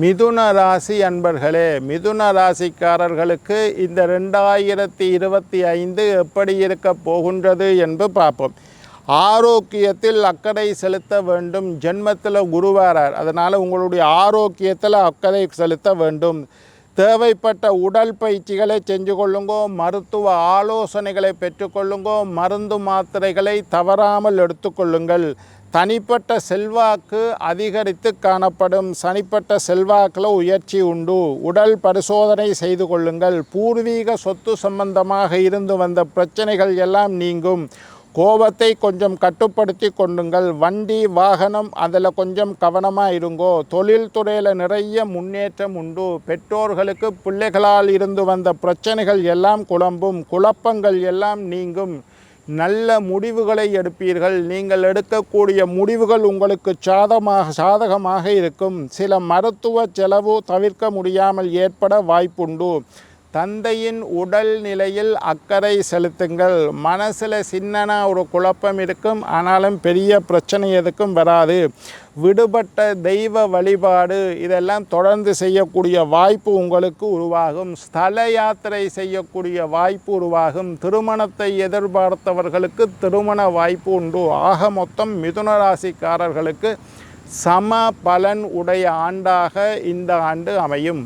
மிதுன ராசி அன்பர்களே மிதுன ராசிக்காரர்களுக்கு இந்த ரெண்டாயிரத்தி இருபத்தி ஐந்து எப்படி இருக்க போகின்றது என்று பார்ப்போம். ஆரோக்கியத்தில் அக்கறை செலுத்த வேண்டும். ஜென்மத்தில் குருவாரார் அதனால் உங்களுடைய ஆரோக்கியத்தில் அக்கறை செலுத்த வேண்டும். தேவைப்பட்ட உடல் பயிற்சிகளை செஞ்சு கொள்ளுங்கோ மருத்துவ ஆலோசனைகளை பெற்றுக்கொள்ளுங்கோ மருந்து மாத்திரைகளை தவறாமல் எடுத்துக்கொள்ளுங்கள் தனிப்பட்ட செல்வாக்கு அதிகரித்து காணப்படும். தனிப்பட்ட செல்வாக்கில் உயர்ச்சி உண்டு. உடல் பரிசோதனை செய்து கொள்ளுங்கள். பூர்வீக சொத்து சம்பந்தமாக இருந்து வந்த பிரச்சனைகள் எல்லாம் நீங்கும். கோபத்தை கொஞ்சம் கட்டுப்படுத்தி கொண்டுங்கள் வண்டி வாகனம் அதில் கொஞ்சம் கவனமாக இருங்கோ. தொழில்துறையில் நிறைய முன்னேற்றம் உண்டு. பெற்றோர்களுக்கு பிள்ளைகளால் இருந்து வந்த பிரச்சனைகள் எல்லாம் குழம்பும். குழப்பங்கள் எல்லாம் நீங்கும். நல்ல முடிவுகளை எடுப்பீர்கள். நீங்கள் எடுக்கக்கூடிய முடிவுகள் உங்களுக்கு சாதமாக சாதகமாக இருக்கும். சில மருத்துவ செலவு தவிர்க்க முடியாமல் ஏற்பட வாய்ப்புண்டு. தந்தையின் உடல் நிலையில் அக்கறை செலுத்துங்கள். மனசில் சின்னனா ஒரு குழப்பம் இருக்கும். ஆனாலும் பெரிய பிரச்சனை எதுக்கும் வராது. விடுபட்ட தெய்வ வழிபாடு இதெல்லாம் தொடர்ந்து செய்யக்கூடிய வாய்ப்பு உங்களுக்கு உருவாகும். ஸ்தல யாத்திரை செய்யக்கூடிய வாய்ப்பு உருவாகும். திருமணத்தை எதிர்பார்த்தவர்களுக்கு திருமண வாய்ப்பு உண்டு. ஆக மொத்தம் மிதுன ராசிக்காரர்களுக்கு சம பலன் உடைய ஆண்டாக இந்த ஆண்டு அமையும்.